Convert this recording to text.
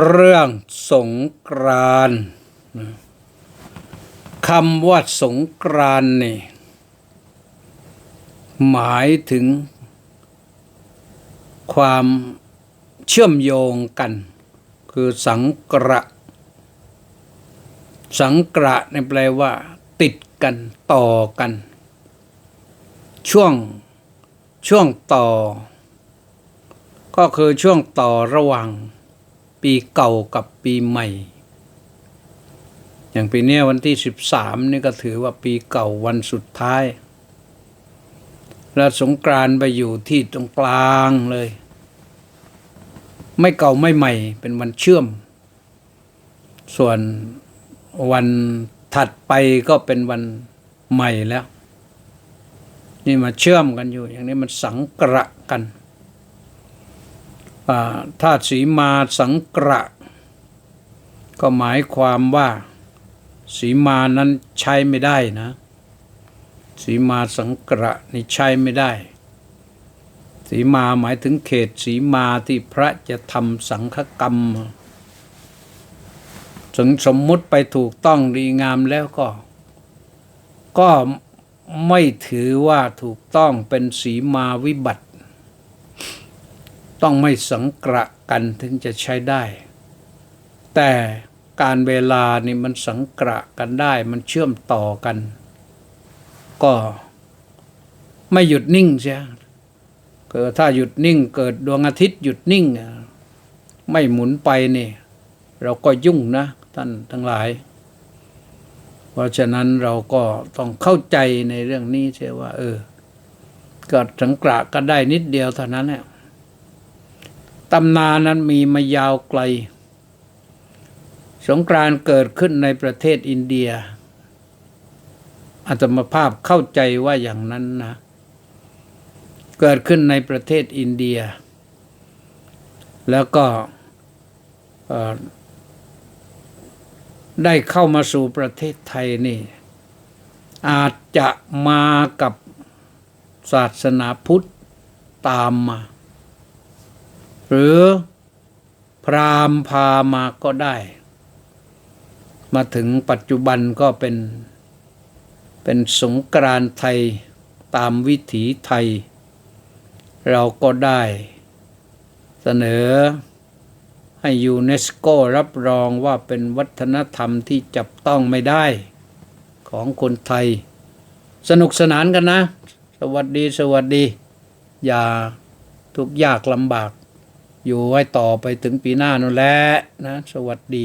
เรื่องสงกรานคำว่าสงกรานนี่ หมายถึง ความเชื่อมโยงกัน คือสังกระ สังกระในแปลว่า ติดกันต่อกัน ช่วงช่วงต่อ ก็คือช่วงต่อระหว่าง ปีเก่ากับปีใหม่ อย่างปีนี้วันที่สิบสามนี่ก็ถือว่าปีเก่าวันสุดท้าย แล้วสงกรานไปอยู่ที่ตรงกลางเลย ไม่เก่าไม่ใหม่เป็นวันเชื่อม ส่วนวันถัดไปก็เป็นวันใหม่แล้ว นี่มาเชื่อมกันอยู่ อย่างนี้มันสังกระกัน อ่าถ้าสีมาสังกระ ก็หมายความว่า สีมานั้นใช้ไม่ได้นะ สีมาสังกระนี่ใช้ไม่ได้ สีมาหมายถึงเขตสีมาที่พระจะทำสังฆกรรมถึงสมมุติไปถูกต้องดีงามแล้วก็ ก็ไม่ถือว่าถูกต้องเป็นสีมาวิบัติ ต้องไม่สังกระกันถึงจะใช้ได้ แต่การเวลานี่มันสังกระกันได้มันเชื่อมต่อกัน ก็ไม่หยุดนิ่งใช่เกิดถ้าหยุดนิ่งเกิดดวงอาทิตย์หยุดนิ่ง ไม่หมุนไปนี่ เราก็ยุ่งนะท่านทั้งหลาย เพราะฉะนั้นเราก็ต้องเข้าใจในเรื่องนี้ใช่ว่า เออ เกิดสังกระกันได้นิดเดียวเท่านั้นแหละ ตำนานนั้นมีมายาวไกล สงกรานเกิดขึ้นในประเทศอินเดียอาตมาภาพเข้าใจว่าอย่างนั้นนะ เกิดขึ้นในประเทศอินเดีย แล้วก็ได้เข้ามาสู่ประเทศไทยนี่ อาจจะมากับศาสนาพุทธตามมา หรือพราหมพามาก็ได้ มาถึงปัจจุบันก็เป็น เป็นสงกรานต์ไทยตามวิถีไทย เราก็ได้เสนอให้ยูเนสโกรับรองว่าเป็นวัฒนธรรมที่จับต้องไม่ได้ของคนไทย สนุกสนานกันนะ สวัสดีสวัสดี อย่าทุกข์ยากลำบาก อยู่ไว้ต่อไปถึงปีหน้านั่นแหละนะ สวัสดี